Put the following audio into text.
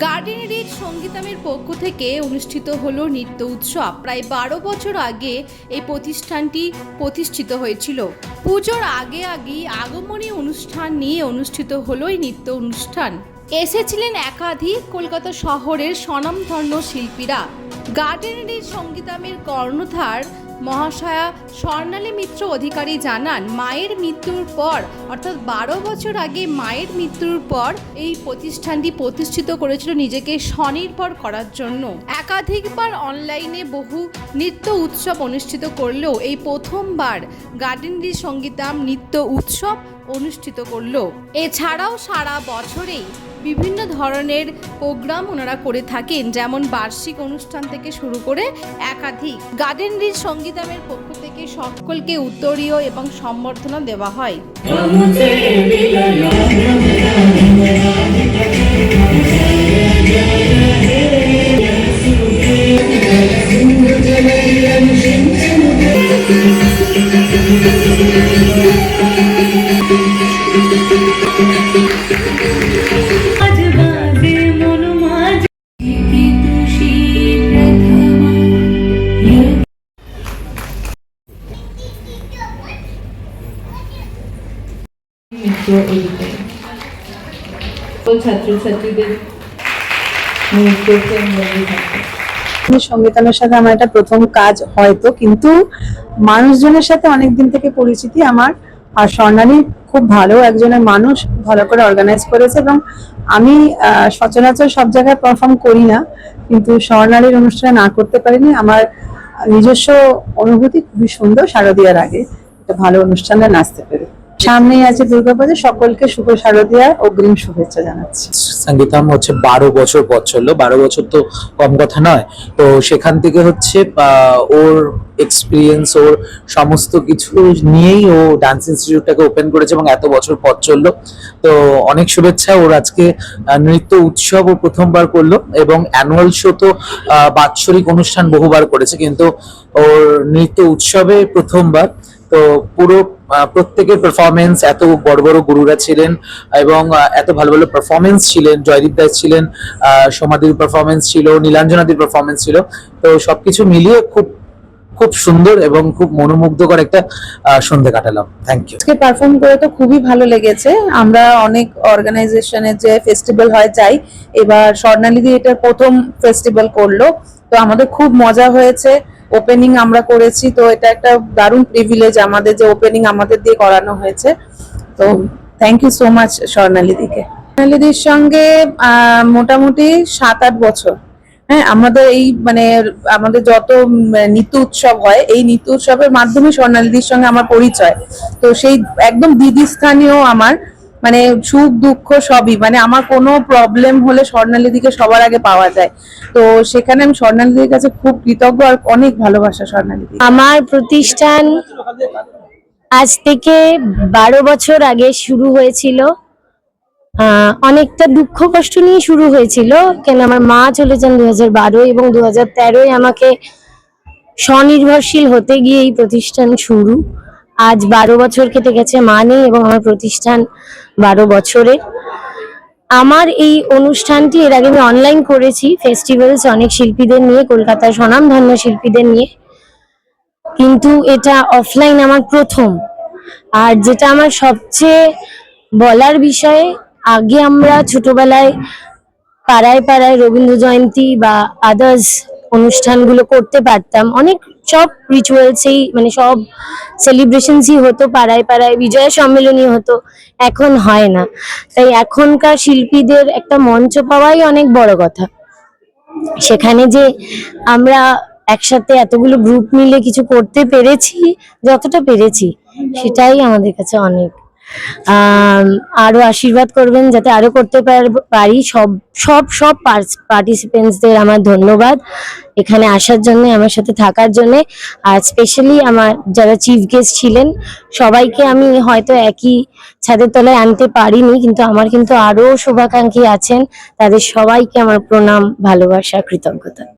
Garden rich সঙ্গীতামের পক্ষ থেকে অনুষ্ঠিত হলো নৃত্য উৎসব। প্রায় বারো বছর আগে এই প্রতিষ্ঠানটি প্রতিষ্ঠিত হয়েছিল। পুজোর আগে আগেই আগমনী অনুষ্ঠান নিয়ে অনুষ্ঠিত হলো এই নৃত্য অনুষ্ঠান। এসেছিলেন একাধিক কলকাতা শহরের স্বনামধন্য শিল্পীরা। গার্ডেন রিচ সঙ্গীতামের কর্ণধার মহাশয়া স্বর্ণালী মিত্র অধিকারী জানান, মায়ের মৃত্যুর পর, অর্থাৎ বারো বছর আগে মায়ের মৃত্যুর পর এই প্রতিষ্ঠানটি প্রতিষ্ঠিত করেছিল নিজেকে স্বনির্ভর করার জন্য। একাধিকবার অনলাইনে বহু নৃত্য উৎসব অনুষ্ঠিত করলেও এই প্রথমবার গার্ডেনরি সঙ্গীতাম নৃত্য উৎসব অনুষ্ঠিত করল। এছাড়াও সারা বছরেই বিভিন্ন ধরনের প্রোগ্রাম ওনারা করে থাকেন, যেমন বার্ষিক অনুষ্ঠান থেকে শুরু করে একাধিক। গার্ডেন রিচ সঙ্গীতামের পক্ষ থেকে সকলকে উত্তরীয় এবং সম্বর্ধনা দেওয়া হয়। আজ ছাত্রছাত্রীদের সাথে আমার এটা প্রথম কাজ হয়তো কিন্তু মানুষজনের সাথে অনেক দিন থেকে পরিচিতি আমার। আর স্বর্ণালী খুব ভালো একজনের মানুষ, ভালো করে অর্গানাইজ করেছে এবং আমি সচরাচর সব জায়গায় পারফর্ম করি না, কিন্তু স্বর্ণালীর অনুষ্ঠানে না করতে পারিনি। আমার নিজস্ব অনুভূতি খুবই সুন্দর, শারদীয়ার আগে। একটা ভালো অনুষ্ঠানে নাচতে পেরে। সামনেই আছে দুর্গাপূজা। সকলকে শুভ শারদীয়ার অগ্রিম শুভেচ্ছা জানাচ্ছি। সঙ্গীতাম হচ্ছে বারো বছর পথ চলল। বারো বছর তো কম কথা নয়। তো সেখান থেকে হচ্ছে ওর এক্সপিরিয়েন্স ওর সমস্ত কিছু নিয়েই ও ডান্স ইনস্টিটিউটটাকে ওপেন করেছে এবং এত বছর পথ চলল। তো অনেক শুভেচ্ছা। ওর আজকে নৃত্য উৎসব ও প্রথমবার করল এবং অ্যানুয়াল শো তো বাৎসরিক অনুষ্ঠান বহুবার করেছে। কিন্তু ওর নৃত্য উৎসবে প্রথমবার তো পুরো প্রত্যেকের পারফরমেন্স এত বড় বড় গুরুরা ছিলেন এবং এত ভালো ভালো পারফরমেন্স ছিলেন, জয়দীপ দাস ছিলেন সোমাদির পারফরমেন্স ছিল, নীলাঞ্জনাদির পারফরমেন্স ছিল। তো সবকিছু মিলিয়ে খুব খুব সুন্দর এবং খুব মনোমুগ্ধকর একটা সন্ধে কাটালাম। থ্যাংক ইউ আজকে পারফর্ম করে তো খুবই ভালো লেগেছে। আমরা অনেক অর্গানাইজেশনের যে ফেস্টিভ্যাল হয় যাই, এবার স্বর্ণালিদি এটা প্রথম ফেস্টিভ্যাল করল। তো আমাদের খুব মজা হয়েছে। ওপেনিং আমরা করেছি, তো এটা একটা দারুণ প্রিভিলেজ আমাদের যে ওপেনিং আমাদের দিয়ে করানো হয়েছে। তো থ্যাংক ইউ সো মাচ স্বর্ণালিদিকে। স্বর্ণালিদির সঙ্গে মোটামুটি সাত আট বছর। হ্যাঁ আমাদের এই মানে আমাদের যত নিত্য উৎসব হয়, এই নৃত্য উৎসবের মাধ্যমে স্বর্ণালিদির সঙ্গে আমার পরিচয়। তো সেই একদম দিদি স্থানীয় আমার মানে সুখ, দুঃখ সবই। মানে আমার কোনো প্রবলেম হলে স্বর্ণালিদিকে সবার আগে পাওয়া যায়। তো সেখানে আমি স্বর্ণালিদির কাছে খুব কৃতজ্ঞ আর অনেক ভালোবাসা স্বর্ণালিদি আমার প্রতিষ্ঠান আজ থেকে বারো বছর আগে শুরু হয়েছিল। অনেকটা দুঃখ, কষ্ট নিয়ে শুরু হয়েছিল। কেন আমার মা চলে যান দু হাজার বারো এবং দু হাজার তেরোয় আমাকে স্বনির্ভরশীল হতে গিয়ে এই প্রতিষ্ঠান শুরু। আজ বারো বছর কেটে গেছে মা নেই এবং আমার প্রতিষ্ঠান বারো বছরের। আমার এই অনুষ্ঠানটি, এর আগে আমি অনলাইন করেছি ফেস্টিভ্যালস অনেক শিল্পীদের নিয়ে, কলকাতার স্বনামধন্য শিল্পীদের নিয়ে। কিন্তু এটা অফলাইন আমার প্রথম। আর যেটা আমার সবচেয়ে বলার বিষয়ে, আগে আমরা ছোটবেলায় পাড়ায় পাড়ায় রবীন্দ্র জয়ন্তী বা আদার্স অনুষ্ঠানগুলো করতে পারতাম। অনেক সব রিচুয়ালসেই মানে সব সেলিব্রেশনসই হতো, পাড়ায় পাড়ায় বিজয়া সম্মেলনী হতো। এখন হয় না। তাই এখনকার শিল্পীদের একটা মঞ্চ পাওয়াই অনেক বড় কথা। সেখানে যে আমরা একসাথে এতগুলো গ্রুপ মিলে কিছু করতে পেরেছি, যতটা পেরেছি, সেটাই আমাদের কাছে অনেক আরও আশীর্বাদ করবেন যাতে আরও করতে পার- পারি। সব সব সব পার্টিসিপেন্টসদের আমার ধন্যবাদ এখানে আসার জন্য, আমার সাথে থাকার জন্য। আর স্পেশালি আমার যারা চিফ গেস্ট ছিলেন, সবাইকে আমি হয়তো একই ছাদের তলায় আনতে পারিনি, কিন্তু আমার কিন্তু আরও শুভাকাঙ্ক্ষী আছেন। তাদের সবাইকে আমার প্রণাম, ভালোবাসা, কৃতজ্ঞতা।